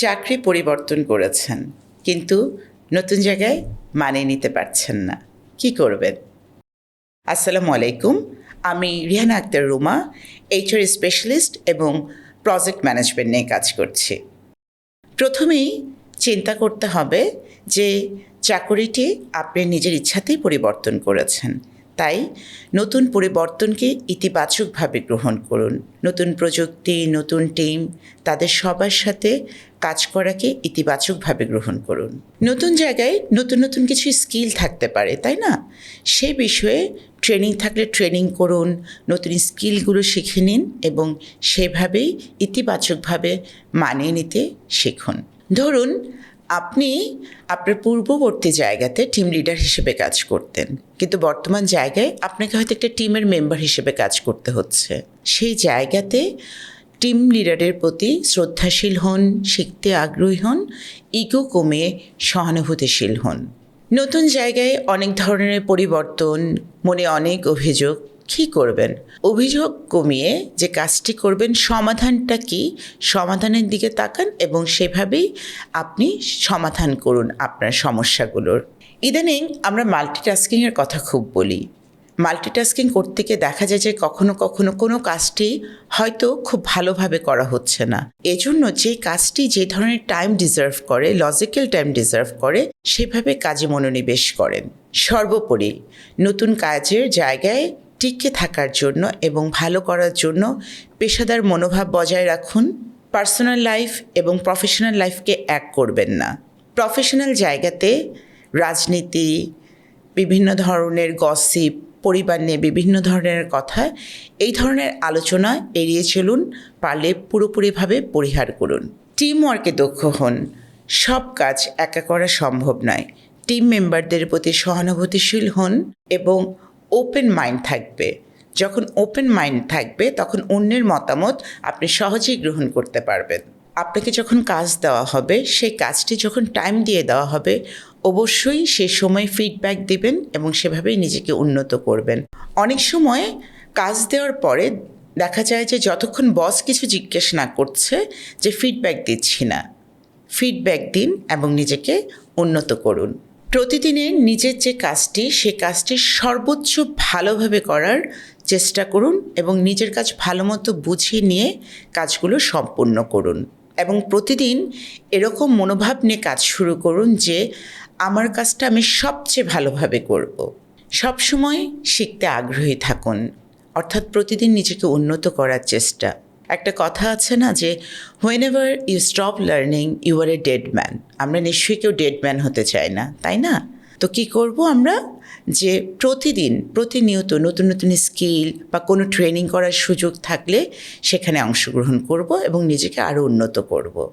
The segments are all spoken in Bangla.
চাকরি পরিবর্তন করেছেন, কিন্তু নতুন জায়গায় মানিয়ে নিতে পারছেন না। কি করবেন? আসসালামু আলাইকুম, আমি রিহানা আক্তার রুমা এইচআর স্পেশালিস্ট এবং প্রজেক্ট ম্যানেজমেন্ট নিয়ে কাজ করছি। প্রথমেই চিন্তা করতে হবে যে চাকরিটি আপনি নিজের ইচ্ছাতেই পরিবর্তন করেছেন। তাই নতুন পরিবর্তনকে ইতিবাচকভাবে গ্রহণ করুন। নতুন প্রযুক্তি, নতুন টিম তাদের সবার সাথে কাজ করাকে ইতিবাচকভাবে গ্রহণ করুন। নতুন জায়গায় নতুন নতুন কিছু স্কিল থাকতে পারে, তাই না? সেই বিষয়ে ট্রেনিং থাকলে ট্রেনিং করুন, নতুন স্কিলগুলো শিখে নিন এবং সেভাবেই ইতিবাচকভাবে মানিয়ে নিতে শিখুন। ধরুন, আপনি আপনার পূর্ববর্তী জায়গাতে টিম লিডার হিসেবে কাজ করতেন, কিন্তু বর্তমান জায়গায় আপনাকে হয়তো একটা টিমের মেম্বার হিসেবে কাজ করতে হচ্ছে। সেই জায়গাতে টিম লিডারের প্রতি শ্রদ্ধাশীল হন, শিখতে আগ্রহী হন, ইগো কমিয়ে সহানুভূতিশীল হন। নতুন জায়গায় অনেক ধরনের পরিবর্তন, মনে অনেক অভিযোগ, কী করবেন? অভিযোগ কমিয়ে যে কাজটি করবেন, সমাধানটা কি? সমাধানের দিকে তাকান এবং সেভাবেই আপনি সমাধান করুন আপনার সমস্যাগুলোর। ইদানিং আমরা মাল্টিটাস্কিংয়ের কথা খুব বলি। মাল্টিটাস্কিং করতে গিয়ে দেখা যায় যে কখনো কখনো কোনো কাজটি হয়তো খুব ভালোভাবে করা হচ্ছে না। এজন্য যে কাজটি যে ধরনের টাইম ডিজার্ভ করে লজিক্যাল টাইম ডিজার্ভ করে, সেভাবে কাজে মনোনিবেশ করেন। সর্বোপরি নতুন কাজের জায়গায় টিকে থাকার জন্য এবং ভালো করার জন্য পেশাদার মনোভাব বজায় রাখুন। পার্সোনাল লাইফ এবং প্রফেশনাল লাইফকে এক করবেন না। প্রফেশনাল জায়গাতে রাজনীতি, বিভিন্ন ধরনের গসিপ পরিবার নিয়ে বিভিন্ন ধরনের কথা, এই ধরনের আলোচনা এড়িয়ে চলুন, পারলে পুরোপুরিভাবে পরিহার করুন। টিম ওয়ার্কে দক্ষ হন। সব কাজ একা করা সম্ভব নয়। টিম মেম্বারদের প্রতি সহানুভূতিশীল হন এবং ওপেন মাইন্ড থাকবে। যখন ওপেন মাইন্ড থাকবে, তখন অন্যের মতামত আপনি সহজেই গ্রহণ করতে পারবেন। আপনাকে যখন কাজ দেওয়া হবে, সেই কাজটি যখন টাইম দিয়ে দেওয়া হবে অবশ্যই সে সময় ফিডব্যাক দেবেন এবং সেভাবেই নিজেকে উন্নত করবেন। অনেক সময় কাজ দেওয়ার পরে দেখা যায় যে যতক্ষণ বস কিছু জিজ্ঞেস না করছে যে ফিডব্যাক দিচ্ছি না। ফিডব্যাক দিন এবং নিজেকে উন্নত করুন। প্রতিদিনের নিজের যে কাজটি, সে কাজটি সর্বোচ্চ ভালোভাবে করার চেষ্টা করুন এবং নিজের কাজ ভালো মতো বুঝিয়ে নিয়ে কাজগুলো সম্পূর্ণ করুন। এবং প্রতিদিন এরকম মনোভাব নিয়ে কাজ শুরু করুন যে আমার কাজটা আমি সবচেয়ে ভালোভাবে করব। সবসময় শিখতে আগ্রহী থাকুন। অর্থাৎ প্রতিদিন নিজেকে উন্নত করার চেষ্টা। একটা কথা আছে না যে whenever you stop learning you are a dead man আমরা নিশ্চয়ই কেউ ডেড ম্যান হতে চাই না, তাই না? তো কি করব আমরা? যে প্রতিদিন, প্রতিনিয়ত নতুন নতুন স্কিল বা কোনো ট্রেনিং করার সুযোগ থাকলে সেখানে অংশগ্রহণ করব এবং নিজেকে আরও উন্নত করব।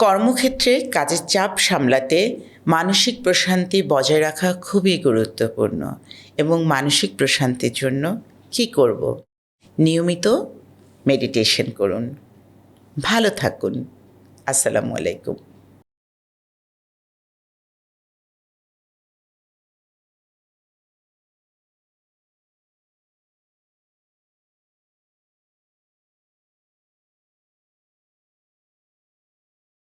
কর্মক্ষেত্রে কাজের চাপ সামলাতে মানসিক প্রশান্তি বজায় রাখা খুবই গুরুত্বপূর্ণ এবং মানসিক প্রশান্তির জন্য কি করব? নিয়মিত মেডিটেশন করুন। ভালো থাকুন। আসসালামু আলাইকুম।